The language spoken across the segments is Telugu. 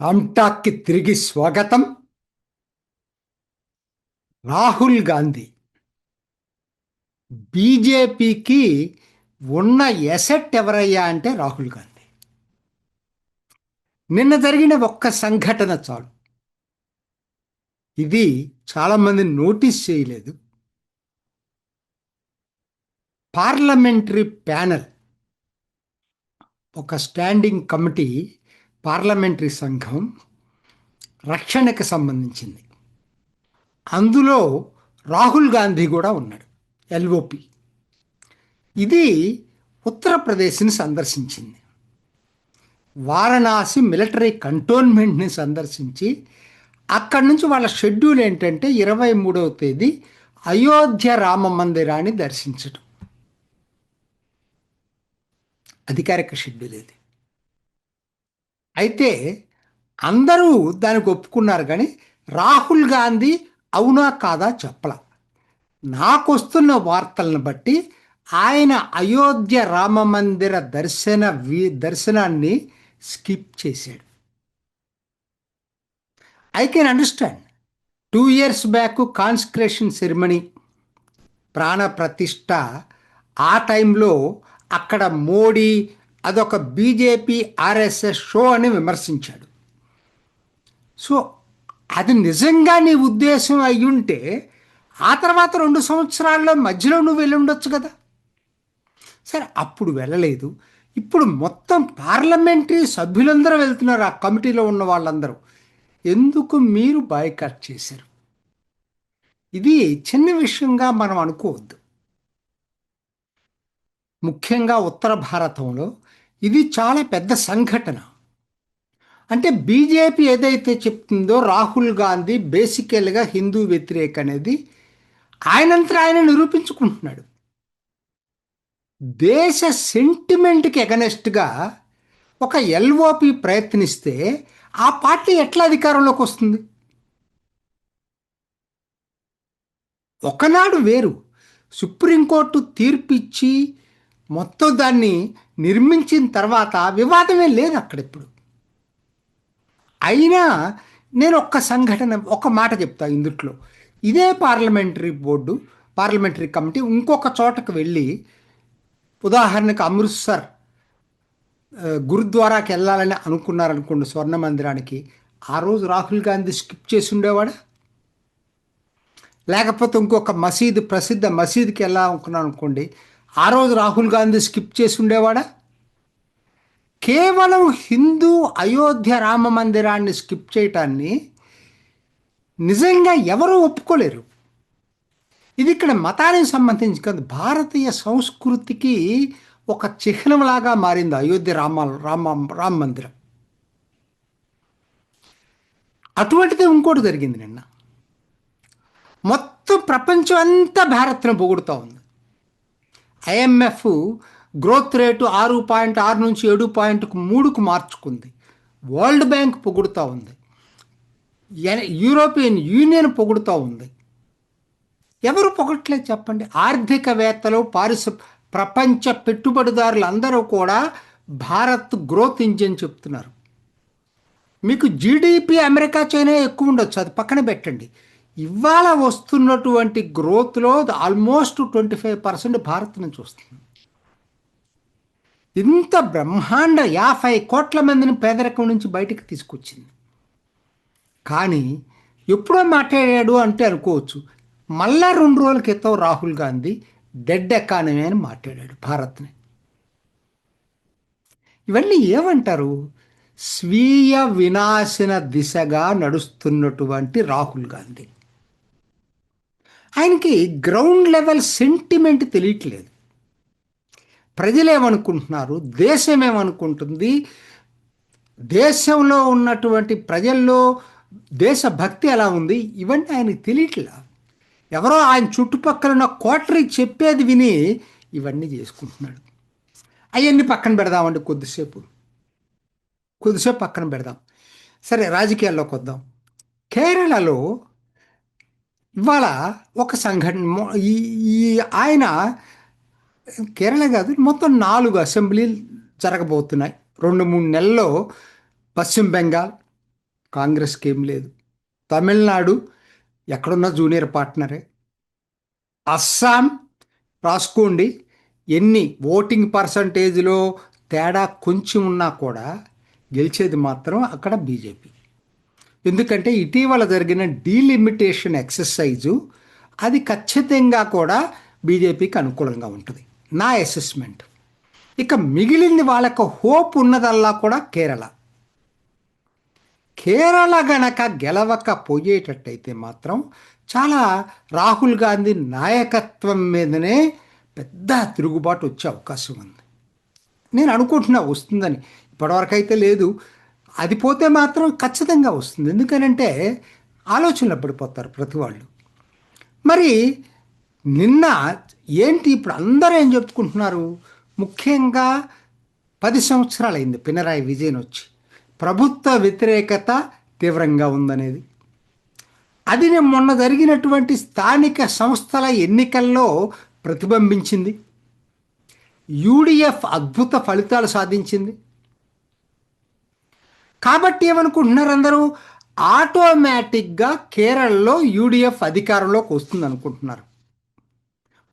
రామ్టాక్కి తిరిగి స్వాగతం. రాహుల్ గాంధీ. బీజేపీకి ఉన్న ఎసెట్ ఎవరయ్యా అంటే రాహుల్ గాంధీ. నిన్న జరిగిన ఒక్క సంఘటన చాలు. ఇది చాలామంది నోటీస్ చేయలేదు. పార్లమెంటరీ ప్యానల్ ఒక స్టాండింగ్ కమిటీ పార్లమెంటరీ సంఘం రక్షణకు సంబంధించింది. అందులో రాహుల్ గాంధీ కూడా ఉన్నాడు ఎల్ఓపి ఇది ఉత్తరప్రదేశ్ని సందర్శించింది. వారణాసి మిలిటరీ కంటోన్మెంట్ని సందర్శించి అక్కడి నుంచి వాళ్ళ షెడ్యూల్ ఏంటంటే ఇరవై మూడవ తేదీ అయోధ్య రామ మందిరాన్ని దర్శించడం అధికారిక షెడ్యూల్ ఇది. అయితే అందరూ దానికి ఒప్పుకున్నారు కానీ రాహుల్ గాంధీ అవునా కాదా చెప్పల. నాకు వస్తున్న వార్తలను బట్టి ఆయన అయోధ్య రామ మందిర దర్శన వి దర్శనాన్ని స్కిప్ చేశాడు. I can understand. Two years back consecration ceremony ప్రాణ ప్రతిష్ట ఆ టైంలో అక్కడ మోడీ అదొక బీజేపీ ఆర్ఎస్ఎస్ షో అని విమర్శించాడు. సో అది నిజంగా నీ ఉద్దేశం అయ్యుంటే ఆ తర్వాత రెండు సంవత్సరాల్లో మధ్యలో నువ్వు వెళ్ళి ఉండొచ్చు కదా. సరే అప్పుడు వెళ్ళలేదు. ఇప్పుడు మొత్తం పార్లమెంటరీ సభ్యులందరూ వెళ్తున్నారు ఆ కమిటీలో ఉన్న వాళ్ళందరూ. ఎందుకు మీరు బాయ్కట్ చేశారు? ఇది చిన్న విషయంగా మనం అనుకోవద్దు. ముఖ్యంగా ఉత్తర భారతంలో ఇది చాలా పెద్ద సంఘటన. అంటే బీజేపీ ఏదైతే చెప్తుందో రాహుల్ గాంధీ బేసికల్గా హిందూ వ్యతిరేక అనేది ఆయనంతా ఆయన నిరూపించుకుంటున్నాడు. దేశ సెంటిమెంట్కి ఎగనెస్ట్గా ఒక ఎల్ఓపి ప్రయత్నిస్తే ఆ పార్టీ ఎట్లా అధికారంలోకి వస్తుంది? ఒకనాడు వేరు. సుప్రీంకోర్టు తీర్పిచ్చి మొత్తం దాన్ని నిర్మించిన తర్వాత వివాదమే లేదు అక్కడ ఇప్పుడు అయినా నేను ఒక్క సంఘటన ఒక మాట చెప్తా ఇందుట్లో. ఇదే పార్లమెంటరీ బోర్డు పార్లమెంటరీ కమిటీ ఇంకొక చోటకు వెళ్ళి ఉదాహరణకు అమృత్సర్ గురుద్వారాకి వెళ్ళాలని అనుకున్నారనుకోండి స్వర్ణ మందిరానికి ఆ రోజు రాహుల్ గాంధీ స్కిప్ చేసి ఉండేవాడా? లేకపోతే ఇంకొక మసీదు ప్రసిద్ధ మసీదుకి వెళ్ళాలనుకున్నాను అనుకోండి ఆ రోజు రాహుల్ గాంధీ స్కిప్ చేసి ఉండేవాడా? కేవలం హిందూ అయోధ్య రామ మందిరాన్ని స్కిప్ చేయటాన్ని నిజంగా ఎవరూ ఒప్పుకోలేరు. ఇది ఇక్కడ మతానికి సంబంధించి కాదు భారతీయ సంస్కృతికి ఒక చిహ్నంలాగా మారింది అయోధ్య రామ రామ రామ మందిరం. అటువంటిది ఇంకోటి జరిగింది నిన్న. మొత్తం ప్రపంచం అంతా భారత్ను పొగుడుతూ ఉంది. ఐఎంఎఫ్ గ్రోత్ రేటు ఆరు పాయింట్ ఆరు నుంచి ఏడు పాయింట్ మూడుకు మార్చుకుంది. వరల్డ్ బ్యాంక్ పొగుడుతూ ఉంది. యూరోపియన్ యూనియన్ పొగుడుతూ ఉంది. ఎవరు పొగట్లేదు చెప్పండి? ఆర్థికవేత్తలు పారిశు ప్రపంచ పెట్టుబడిదారులు అందరూ కూడా భారత్ గ్రోత్ ఇంజిన్ చెప్తున్నారు. మీకు జీడిపి అమెరికా చైనా ఎక్కువ ఉండొచ్చు. అది పక్కన పెట్టండి. ఇవాళ వస్తున్నటువంటి గ్రోత్లో almost twenty five percent Bharat నుంచి వస్తుంది ఇంత బ్రహ్మాండ యాభై కోట్ల మందిని పేదరికం నుంచి బయటకు తీసుకొచ్చింది. కానీ ఎప్పుడో మాట్లాడాడు అంటే అనుకోవచ్చు. మళ్ళా రెండు రోజుల క్రితం రాహుల్ గాంధీ డెడ్ ఎకానమీ అని మాట్లాడాడు భారత్ని. ఇవన్నీ ఏమంటారు? స్వీయ వినాశన దిశగా నడుస్తున్నటువంటి రాహుల్ గాంధీ. ఆయనకి గ్రౌండ్ లెవెల్ సెంటిమెంట్ తెలియట్లేదు. ప్రజలేమనుకుంటున్నారు? దేశం ఏమనుకుంటుంది దేశంలో ఉన్నటువంటి ప్రజల్లో దేశభక్తి ఎలా ఉంది? ఇవన్నీ ఆయనకి తెలియట్లా. ఎవరో ఆయన చుట్టుపక్కల ఉన్న కోటరీ చెప్పేది విని ఇవన్నీ చేసుకుంటున్నాడు. అవన్నీ పక్కన పెడదామండి కొద్దిసేపు. కొద్దిసేపు పక్కన పెడదాం. సరే రాజకీయాల్లోకి వద్దాం. కేరళలో ఇవాళ ఒక సంఘటన ఈ ఆయన కేరళ కాదు మొత్తం నాలుగు అసెంబ్లీలు జరగబోతున్నాయి. రెండు మూడు నెలల్లో పశ్చిమ బెంగాల్ కాంగ్రెస్కి ఏం లేదు. తమిళనాడు ఎక్కడున్న జూనియర్ పార్ట్నరే. అస్సాం రాసుకోండి ఎన్ని ఓటింగ్ పర్సంటేజ్లో తేడా కొంచెం ఉన్నా కూడా గెలిచేది మాత్రం అక్కడ బీజేపీ. ఎందుకంటే ఇటీవల జరిగిన డీలిమిటేషన్ ఎక్సర్సైజు అది ఖచ్చితంగా కూడా బీజేపీకి అనుకూలంగా ఉంటుంది. నా అసెస్మెంట్. ఇక మిగిలింది వాళ్ళకు హోప్ ఉన్నదల్లా కూడా కేరళ. కేరళ గనక గెలవకపోయేటట్టయితే మాత్రం చాలా రాహుల్ గాంధీ నాయకత్వం మీదనే పెద్ద తిరుగుబాటు వచ్చే అవకాశం ఉంది. నేను అనుకుంటున్నా వస్తుందని. ఇప్పటివరకు అయితే లేదు. అది పోతే మాత్రం ఖచ్చితంగా వస్తుంది. ఎందుకనంటే ఆలోచనలు పడిపోతారు ప్రతి వాళ్ళు. మరి నిన్న ఏంటి ఇప్పుడు అందరూ ఏం చెప్పుకుంటున్నారు? ముఖ్యంగా పది సంవత్సరాలు అయింది పినరాయి విజయన్ వచ్చి. ప్రభుత్వ వ్యతిరేకత తీవ్రంగా ఉందనేది. అది నేను మొన్న జరిగినటువంటి స్థానిక సంస్థల ఎన్నికల్లో ప్రతిబింబించింది. యూడిఎఫ్ అద్భుత ఫలితాలు సాధించింది. కాబట్టి ఏమనుకుంటున్నారు అందరూ ఆటోమేటిక్గా కేరళలో యూడిఎఫ్ అధికారంలోకి వస్తుంది అనుకుంటున్నారు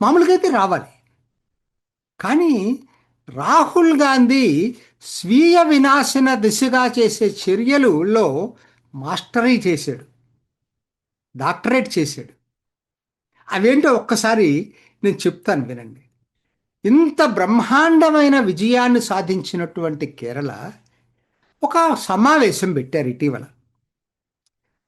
మామూలుగా అయితే రావాలి. కానీ రాహుల్ గాంధీ స్వీయ వినాశన దిశగా చేసే చర్యలులో మాస్టరీ చేశాడు. డాక్టరేట్ చేశాడు. అవేంటో ఒక్కసారి నేను చెప్తాను వినండి. ఇంత బ్రహ్మాండమైన విజయాన్ని సాధించినటువంటి కేరళ ఒక సమావేశం పెట్టారు ఇటీవల.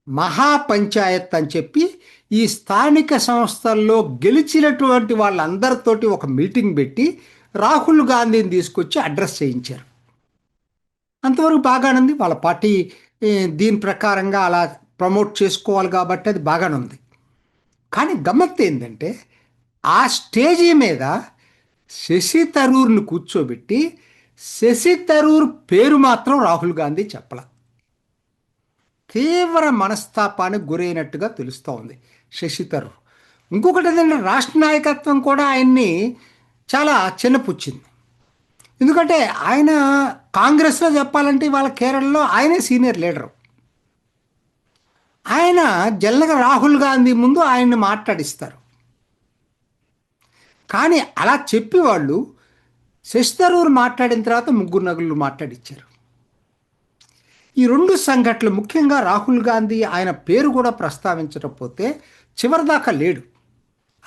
మహాపంచాయత్ అని చెప్పి ఈ స్థానిక సంస్థల్లో గెలిచినటువంటి వాళ్ళందరితోటి ఒక మీటింగ్ పెట్టి రాహుల్ గాంధీని తీసుకొచ్చి అడ్రస్ చేయించారు. అంతవరకు బాగానే ఉంది. వాళ్ళ పార్టీ దీని ప్రకారంగా అలా ప్రమోట్ చేసుకోవాలి కాబట్టి అది బాగానే ఉంది. కానీ గమ్మత్తు ఏంటంటే ఆ స్టేజీ మీద శశి తరూర్ని కూర్చోబెట్టి శశి తరూర్ పేరు మాత్రం రాహుల్ గాంధీ చెప్పల. తీవ్ర మనస్తాపానికి గురైనట్టుగా తెలుస్తూ ఉంది శశి తరూర్ ఇంకొకటి ఏంటంటే రాష్ట్ర నాయకత్వం కూడా ఆయన్ని చాలా చిన్నపుచ్చింది ఎందుకంటే ఆయన కాంగ్రెస్లో చెప్పాలంటే వాళ్ళ కేరళలో ఆయనే సీనియర్ లీడరు. ఆయన జల్లగా రాహుల్ గాంధీ ముందు ఆయన్ని మాట్లాడిస్తారు. కానీ అలా చెప్పి వాళ్ళు శశిధరూర్ మాట్లాడిన తర్వాత ముగ్గురు నగులు మాట్లాడిచ్చారు. ఈ రెండు సంఘటనలు ముఖ్యంగా రాహుల్ గాంధీ ఆయన పేరు కూడా ప్రస్తావించకపోతే చివరిదాకా లేడు.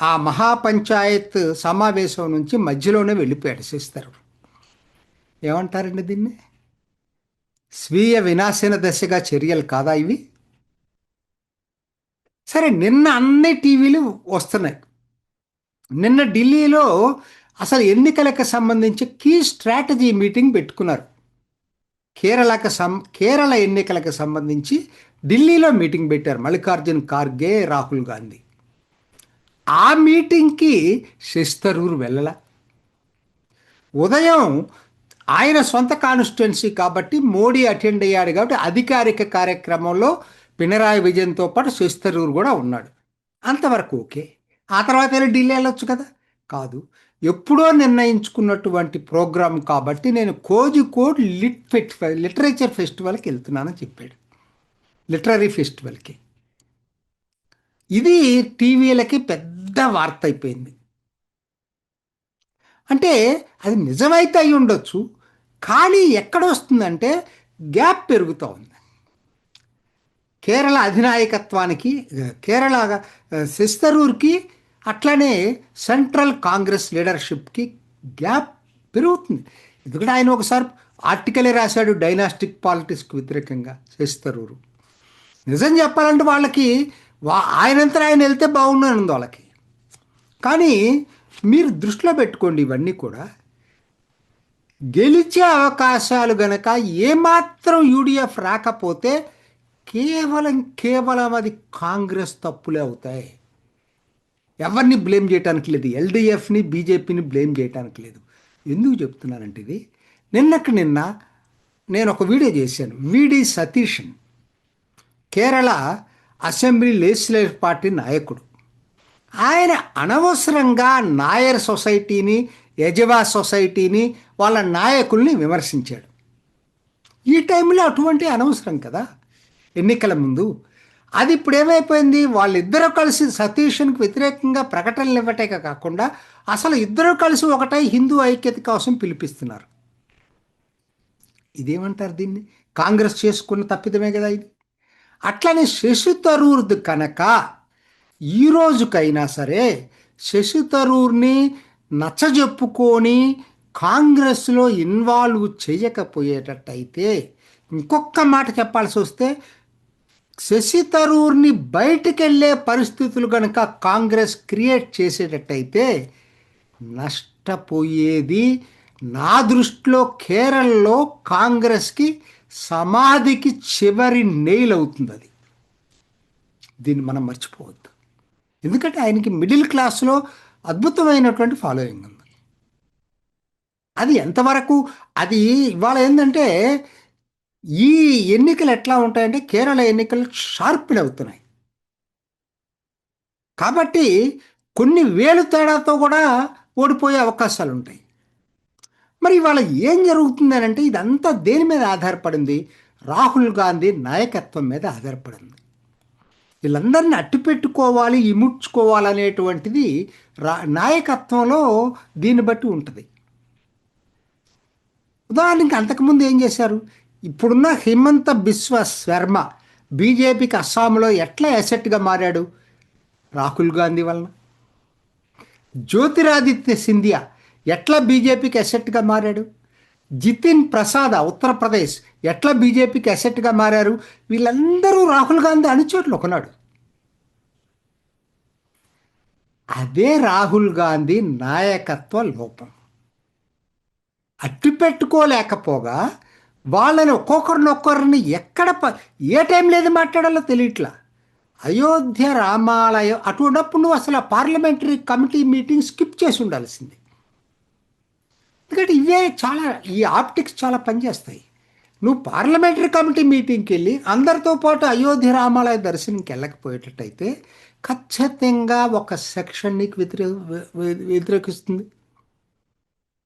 ఆ మహాపంచాయత్ సమావేశం నుంచి మధ్యలోనే వెళ్ళిపోయాడు శశిధరూర్. ఏమంటారండి దీన్ని? స్వీయ వినాశన దశగా చర్యలు కాదా ఇవి? సరే నిన్న అన్ని టీవీలు వస్తున్నాయి. నిన్న ఢిల్లీలో అసలు ఎన్నికలకు సంబంధించి కీ స్ట్రాటజీ మీటింగ్ పెట్టుకున్నారు. కేరళకు సం కేరళ ఎన్నికలకు సంబంధించి ఢిల్లీలో మీటింగ్ పెట్టారు మల్లికార్జున్ ఖార్గే రాహుల్ గాంధీ. ఆ మీటింగ్కి శశిధరూర్ వెళ్ళల. ఉదయం ఆయన సొంత కాన్స్టిట్యున్సీ కాబట్టి మోడీ అటెండ్ అయ్యాడు కాబట్టి అధికారిక కార్యక్రమంలో పినరాయి విజయన్తో పాటు శశిధరూర్ కూడా ఉన్నాడు. అంతవరకు ఓకే. ఆ తర్వాత వెళ్ళి ఢిల్లీ వెళ్ళొచ్చు కదా? కాదు. ఎప్పుడో నిర్ణయించుకున్నటువంటి ప్రోగ్రాం కాబట్టి నేను కోజికోడ్ లిట్ ఫెస్టివల్ లిటరేచర్ ఫెస్టివల్కి వెళ్తున్నానని చెప్పాడు. లిటరరీ ఫెస్టివల్కి. ఇది టీవీలకి పెద్ద వార్త అయిపోయింది. అంటే అది నిజమైతే అయి ఉండొచ్చు కానీ ఎక్కడ వస్తుందంటే గ్యాప్ పెరుగుతూ ఉంది. కేరళ అధినాయకత్వానికి కేరళ శశితరూర్కి అట్లనే సెంట్రల్ కాంగ్రెస్ లీడర్షిప్కి గ్యాప్ పెరుగుతుంది. ఎందుకంటే ఆయన ఒకసారి ఆర్టికలే రాశాడు డైనాస్టిక్ పాలిటిక్స్కి వ్యతిరేకంగా చేస్తారు నిజం చెప్పాలంటే వాళ్ళకి వా ఆయనంతా ఆయన వెళ్తే బాగుండనుంది వాళ్ళకి. కానీ మీరు దృష్టిలో పెట్టుకోండి ఇవన్నీ కూడా. గెలిచే అవకాశాలు గనక ఏమాత్రం యూడిఎఫ్ రాకపోతే కేవలం కేవలం అది కాంగ్రెస్ తప్పులే అవుతాయి. ఎవరిని బ్లేమ్ చేయడానికి లేదు. ఎల్డిఎఫ్ని బీజేపీని బ్లేమ్ చేయడానికి లేదు. ఎందుకు చెప్తున్నానంటే ఇది? నిన్నకి నిన్న నేను ఒక వీడియో చేశాను. V D Satheesan. Kerala assembly legislative party నాయకుడు. ఆయన అనవసరంగా నాయర్ సొసైటీని యజవా సొసైటీని వాళ్ళ నాయకుల్ని విమర్శించాడు. ఈ టైంలో అటువంటి అనవసరం కదా? ఎన్నికల ముందు అది ఇప్పుడు ఏమైపోయింది? వాళ్ళిద్దరూ కలిసి సతీష్కి వ్యతిరేకంగా ప్రకటనలు ఇవ్వటే కాకుండా అసలు ఇద్దరూ కలిసి ఒకటై హిందూ ఐక్యత కోసం పిలిపిస్తున్నారు. ఇదేమంటారు దీన్ని? కాంగ్రెస్ చేసుకున్న తప్పిదమే కదా ఇది. అట్లనే శశి తరూర్ది కనుక ఈ రోజుకైనా సరే శశి తరూర్ని నచ్చజెప్పుకొని కాంగ్రెస్లో ఇన్వాల్వ్ చేయకపోయేటట్టయితే ఇంకొక మాట చెప్పాల్సి వస్తే శశి తరూర్ని బయటికెళ్ళే పరిస్థితులు కనుక కాంగ్రెస్ క్రియేట్ చేసేటట్టయితే నష్టపోయేది నా దృష్టిలో కేరళలో కాంగ్రెస్కి సమాధికి చివరి నెయిల్ అవుతుంది అది. దీన్ని మనం మర్చిపోవద్దు. ఎందుకంటే ఆయనకి మిడిల్ క్లాస్లో అద్భుతమైనటువంటి ఫాలోయింగ్ ఉంది. అది ఎంతవరకు అది ఇవాళ ఏంటంటే ఈ ఎన్నికలు ఎట్లా ఉంటాయంటే కేరళ ఎన్నికలు షార్పులు అవుతున్నాయి. కాబట్టి కొన్ని వేలు తేడాతో కూడా ఓడిపోయే అవకాశాలు ఉంటాయి. మరి ఇవాళ ఏం జరుగుతుంది అని అంటే ఇదంతా దేని మీద ఆధారపడింది? రాహుల్ గాంధీ నాయకత్వం మీద ఆధారపడింది. వీళ్ళందరినీ అట్టిపెట్టుకోవాలి ఇముడ్చుకోవాలనేటువంటిది రా నాయకత్వంలో దీన్ని బట్టి ఉంటుంది. ఉదాహరణకి అంతకుముందు ఏం చేశారు? ఇప్పుడున్న హిమంత బిశ్వ శర్మ బీజేపీకి అస్సాంలో ఎట్లా ఎసెట్గా మారాడు? రాహుల్ గాంధీ వలన. జ్యోతిరాదిత్య సింధియా ఎట్లా బీజేపీకి ఎసెట్గా మారాడు? జితిన్ ప్రసాద ఉత్తరప్రదేశ్ ఎట్లా బీజేపీకి ఎసెట్గా మారారు? వీళ్ళందరూ రాహుల్ గాంధీ అనుచరులు ఒకనాడు. అదే రాహుల్ గాంధీ నాయకత్వ లోపం. అట్టు పెట్టుకోలేకపోగా వాళ్ళని ఒక్కొక్కరినొక్కరిని ఎక్కడ ప ఏ టైం లేదు మాట్లాడాలో తెలియట్లా. అయోధ్య రామాలయం అటువంటిప్పుడు నువ్వు అసలు పార్లమెంటరీ కమిటీ మీటింగ్ స్కిప్ చేసి ఉండాల్సింది. ఎందుకంటే ఇవే చాలా ఈ ఆప్టిక్స్ చాలా పనిచేస్తాయి. నువ్వు పార్లమెంటరీ కమిటీ మీటింగ్కి వెళ్ళి అందరితో పాటు అయోధ్య రామాలయ దర్శనంకి వెళ్ళకపోయేటట్టయితే ఖచ్చితంగా ఒక సెక్షన్ నీకు వ్యతిరేక వ్యతిరేకిస్తుంది.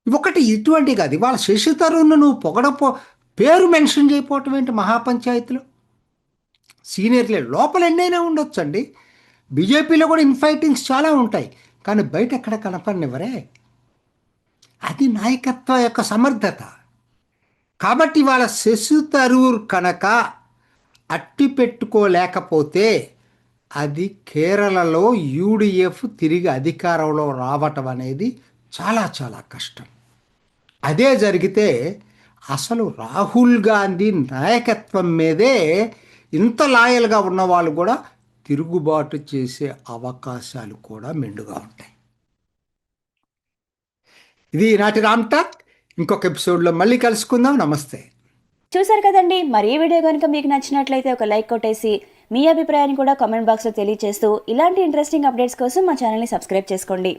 ఒకటి ఇటువంటి కాదు. ఇవాళ శశి తరూర్ను నువ్వు పొగడపో పేరు మెన్షన్ చేయకపోవటం ఏంటి మహాపంచాయతీలో? సీనియర్ లీడర్ లోపల ఎన్నైనా ఉండొచ్చండి. బీజేపీలో కూడా ఇన్ఫైటింగ్స్ చాలా ఉంటాయి. కానీ బయట ఎక్కడ కనపడనివ్వరే? అది నాయకత్వం యొక్క సమర్థత. కాబట్టి వాళ్ళ శశి తరూర్ కనుక అట్టి పెట్టుకోలేకపోతే అది కేరళలో యూడిఎఫ్ తిరిగి అధికారంలో రావటం అనేది చాలా చాలా కష్టం. అదే జరిగితే అసలు రాహుల్ గాంధీ నాయకత్వం మీదే ఇంత లాయల్గా ఉన్న వాళ్ళు కూడా తిరుగుబాటు చేసే అవకాశాలు కూడా మెండుగా ఉంటాయి. ఇది ఈనాటి రామ్ టాక్. ఇంకొక ఎపిసోడ్లో మళ్ళీ కలుసుకుందాం. నమస్తే. చూసారు కదండి మరి ఈ వీడియో కనుక మీకు నచ్చినట్లయితే ఒక లైక్ కొట్టేసి మీ అభిప్రాయాన్ని కూడా కామెంట్ బాక్స్లో తెలియజేస్తూ ఇలాంటి ఇంట్రెస్టింగ్ అప్డేట్స్ కోసం మా ఛానల్ని సబ్స్క్రైబ్ చేసుకోండి.